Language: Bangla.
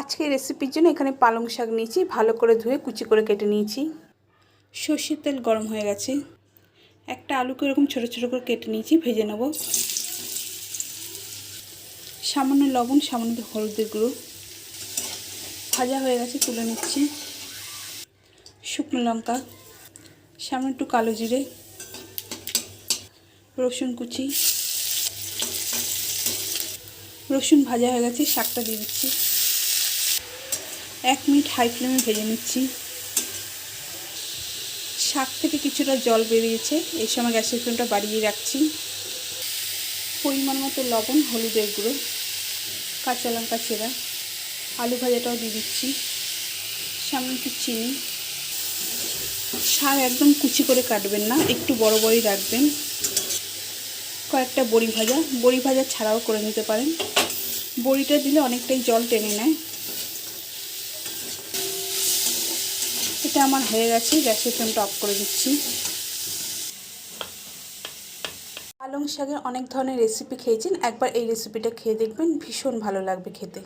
আজকে রেসিপির জন্য এখানে পালং শাক নিয়েছি, ভালো করে ধুয়ে কুচি করে কেটে নিয়েছি। সর্ষের তেল গরম হয়ে গেছে। একটা আলুকে এরকম ছোটো ছোটো করে কেটে নিয়েছি, ভেজে নেব। সামান্য লবণ, সামান্য হলুদের গুঁড়ো। ভাজা হয়ে গেছে, তুলে নিচ্ছি। শুকনো লঙ্কা সামনে একটু কালো জিরে, রসুন কুচি। রসুন ভাজা হয়ে গেছে, শাকটা দিয়ে দিচ্ছি। এক মিনিট হাই ফ্লেমে ভেজে নিচ্ছি। শাক থেকে কিছুটা জল বেরিয়েছে। এই সময় গ্যাসের ফ্লেমটা বাড়িয়ে রাখছি। পরিমাণ মতো লবণ, হলুদের গুঁড়ো, কাঁচা লঙ্কা চেরা, আলু ভাজাটাও দিয়ে দিচ্ছি। সামনে একটু চিনি। শাক একদম কুচি করে কাটবেন না, একটু বড় বড়ই রাখবেন। কয়েকটা বড়ি ভাজা। বড়ি ভাজা ছাড়াও করে নিতে পারেন। বড়িটা দিলে অনেকটাই জল টেনে নেয়। এটা আমার হয়ে গেছে গ্যাসের ফ্লেমটা অফ করে দিচ্ছি। পালং শাকের অনেক ধরনের রেসিপি খেয়েছেন, একবার এই রেসিপিটা খেয়ে দেখবেন, ভীষণ ভালো লাগবে খেতে।